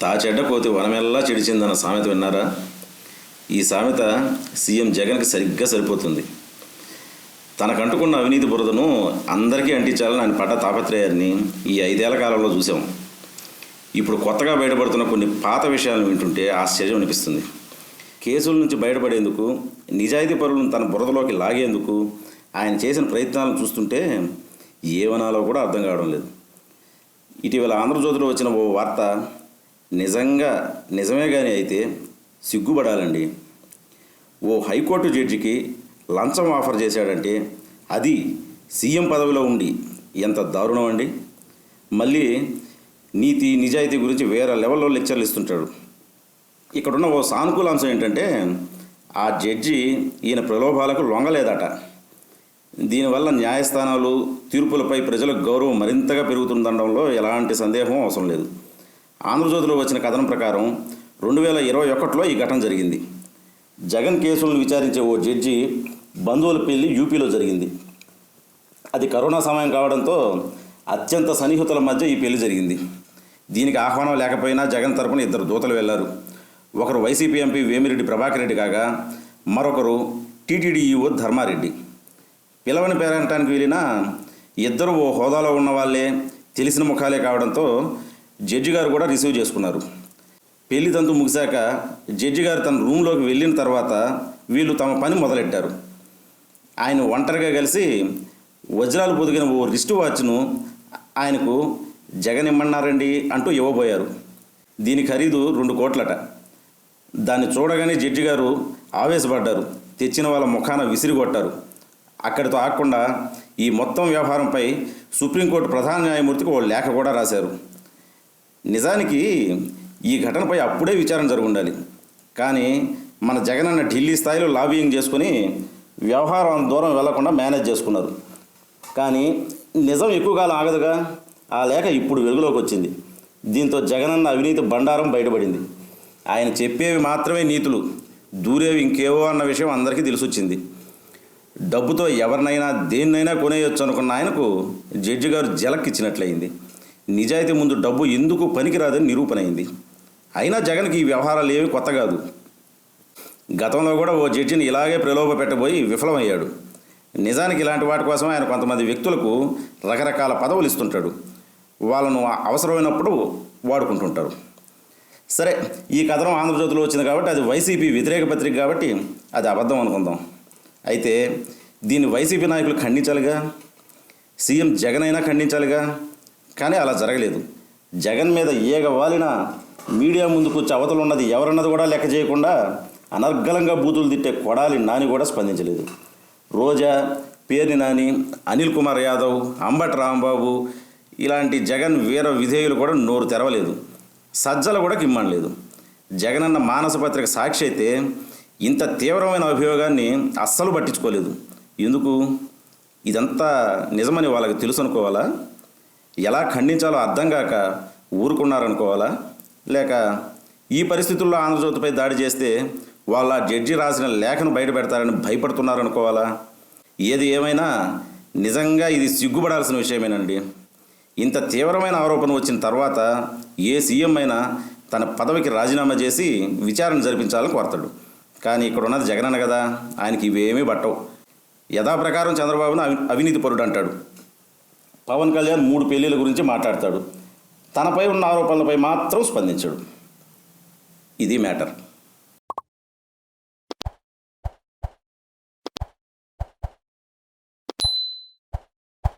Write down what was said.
తా చెడ్డ కోతి వనమెల్లా చెడిచిందన్న సామెత విన్నారా? ఈ సామెత సీఎం జగన్కి సరిగ్గా సరిపోతుంది. తనకంటుకున్న అవినీతి బురదను అందరికీ అంటించాలని ఆయన పడ్డ తాపత్రయాన్ని ఈ ఐదేళ్ళ కాలంలో చూసాం ఇప్పుడు కొత్తగా బయటపడుతున్న కొన్ని పాత విషయాలను వింటుంటే ఆశ్చర్యం అనిపిస్తుంది. కేసుల నుంచి బయటపడేందుకు నిజాయితీ పరులను తన బురదలోకి లాగేందుకు ఆయన చేసిన ప్రయత్నాలను చూస్తుంటే ఏమనాలో కూడా అర్థం కావడం లేదు. ఇటీవల ఆంధ్రజ్యోతిలో వచ్చిన ఓ వార్త నిజంగా నిజమే కానీ అయితే సిగ్గుపడాలండి. ఓ హైకోర్టు జడ్జికి లంచం ఆఫర్ చేశాడంటే అది సీఎం పదవిలో ఉండి ఎంత దారుణం అండి మళ్ళీ నీతి నిజాయితీ గురించి వేరే లెవెల్లో లెక్చర్లు ఇస్తుంటాడు. ఇక్కడున్న ఓ సానుకూల అంశం ఏంటంటే ఆ జడ్జి ఈయన ప్రలోభాలకు లొంగలేదట. దీనివల్ల న్యాయస్థానాలు తీర్పులపై ప్రజలకు గౌరవం మరింతగా పెరుగుతుందనడంలో ఎలాంటి సందేహం అవసరం లేదు. ఆంధ్రజ్యోతిలో వచ్చిన కథనం ప్రకారం రెండు వేల ఇరవై ఒకటిలో ఈ ఘటన జరిగింది. జగన్ కేసులను విచారించే ఓ జడ్జి బంధువుల పెళ్ళి యూపీలో జరిగింది. అది కరోనా సమయం కావడంతో అత్యంత సన్నిహితుల మధ్య ఈ పెళ్ళి జరిగింది. దీనికి ఆహ్వానం లేకపోయినా జగన్ తరపున ఇద్దరు దూతలు వెళ్ళారు. ఒకరు వైసీపీ ఎంపీ వేమిరెడ్డి ప్రభాకర్ రెడ్డి కాగా మరొకరు టీటీడీఈఓ ధర్మారెడ్డి. పిలవని పేరంటానికి వెళ్ళిన ఇద్దరు ఓ హోదాలో ఉన్న వాళ్ళే తెలిసిన ముఖాలే కావడంతో జడ్జి గారు కూడా రిసీవ్ చేసుకున్నారు. పెళ్ళి తంతు ముగిశాక జడ్జి గారు తన రూమ్లోకి వెళ్ళిన తర్వాత వీళ్ళు తమ పని మొదలెట్టారు. ఆయన ఒంటరిగా కలిసి వజ్రాలు పొదిగిన ఓ రిస్ట్ వాచ్ను ఆయనకు జగన్ ఇమ్మన్నారండి అంటూ ఇవ్వబోయారు. దీని ఖరీదు రెండు కోట్లట. దాన్ని చూడగానే జడ్జి గారు ఆవేశపడ్డారు. తెచ్చిన వాళ్ళ ముఖాన విసిరిగొట్టారు. అక్కడితో ఆగకుండా ఈ మొత్తం వ్యవహారంపై సుప్రీంకోర్టు ప్రధాన న్యాయమూర్తికి ఓ లేఖ కూడా రాశారు. నిజానికి ఈ ఘటనపై అప్పుడే విచారణ జరుగుండాలి. కానీ మన జగన్ అన్న ఢిల్లీ స్థాయిలో లాబియింగ్ చేసుకుని వ్యవహారం దూరం వెళ్ళకుండా మేనేజ్ చేసుకున్నారు. కానీ నిజం ఎక్కువ కాలం ఆగదుగా? ఆ లేఖ ఇప్పుడు వెలుగులోకి వచ్చింది. దీంతో జగనన్న అవినీతి బండారం బయటపడింది. ఆయన చెప్పేవి మాత్రమే నీతులు దూరేవి ఇంకేవో అన్న విషయం అందరికీ తెలిసొచ్చింది. డబ్బుతో ఎవరినైనా దేన్నైనా కొనేయొచ్చు అనుకున్న ఆయనకు జడ్జి గారు జలక్కిచ్చినట్లయింది. నిజాయితీ ముందు డబ్బు ఎందుకు పనికిరాదని నిరూపణ అయింది. అయినా జగన్కి ఈ వ్యవహారాలు ఏవి కొత్త కాదు. గతంలో కూడా ఓ జడ్జిని ఇలాగే ప్రలోభ పెట్టబోయి విఫలమయ్యాడు. నిజానికి ఇలాంటి వాటి కోసం ఆయన కొంతమంది వ్యక్తులకు రకరకాల పదవులు ఇస్తుంటాడు. వాళ్ళను అవసరమైనప్పుడు వాడుకుంటుంటారు. సరే ఈ కథనం ఆంధ్రజ్యోతిలో వచ్చింది కాబట్టి అది వైసీపీ వ్యతిరేక పత్రిక కాబట్టి అది అబద్ధం అనుకుందాం. అయితే దీన్ని వైసీపీ నాయకులు ఖండించాలిగా? సీఎం జగన్ అయినా ఖండించాలిగా? కానీ అలా జరగలేదు. జగన్ మీద ఈగ వాలిన మీడియా ముందుకు అవతలు ఉన్నది ఎవరన్నది కూడా లెక్క చేయకుండా అనర్గళంగా బూతులు తిట్టే కొడాలి నాని కూడా స్పందించలేదు. రోజా పేర్ని నాని అనిల్ కుమార్ యాదవ్ అంబట్ రాంబాబు ఇలాంటి జగన్ వీర విధేయులు కూడా నోరు తెరవలేదు. సజ్జలు కూడా కిమ్మనలేదు జగనన్న మానస పత్రిక సాక్షి అయితే ఇంత తీవ్రమైన అభియోగాన్ని అస్సలు పట్టించుకోలేదు. ఎందుకు? ఇదంతా నిజమని వాళ్ళకి తెలుసు అనుకోవాలా ఎలా ఖండించాలో అర్థం కాక ఊరుకున్నారనుకోవాలా? లేక ఈ పరిస్థితుల్లో ఆంధ్రజ్యోతిపై దాడి చేస్తే వాళ్ళ జడ్జి రాసిన లేఖను బయట పెడతారని భయపడుతున్నారనుకోవాలా? ఏది ఏమైనా నిజంగా ఇది సిగ్గుపడాల్సిన విషయమేనండి. ఇంత తీవ్రమైన ఆరోపణ వచ్చిన తర్వాత ఏ సీఎం అయినా తన పదవికి రాజీనామా చేసి విచారణ జరిపించాలని కోరతాడు. కానీ ఇక్కడ ఉన్నది జగనన్న కదా ఆయనకి ఇవేమీ పట్టవు. యథాప్రకారం చంద్రబాబును అవి అవినీతి పరుడు అంటాడు పవన్ కళ్యాణ్ మూడు పెళ్ళిల గురించి మాట్లాడతాడు. తనపై ఉన్న ఆరోపణలపై మాత్రం స్పందించాడు. ఇది మ్యాటర్.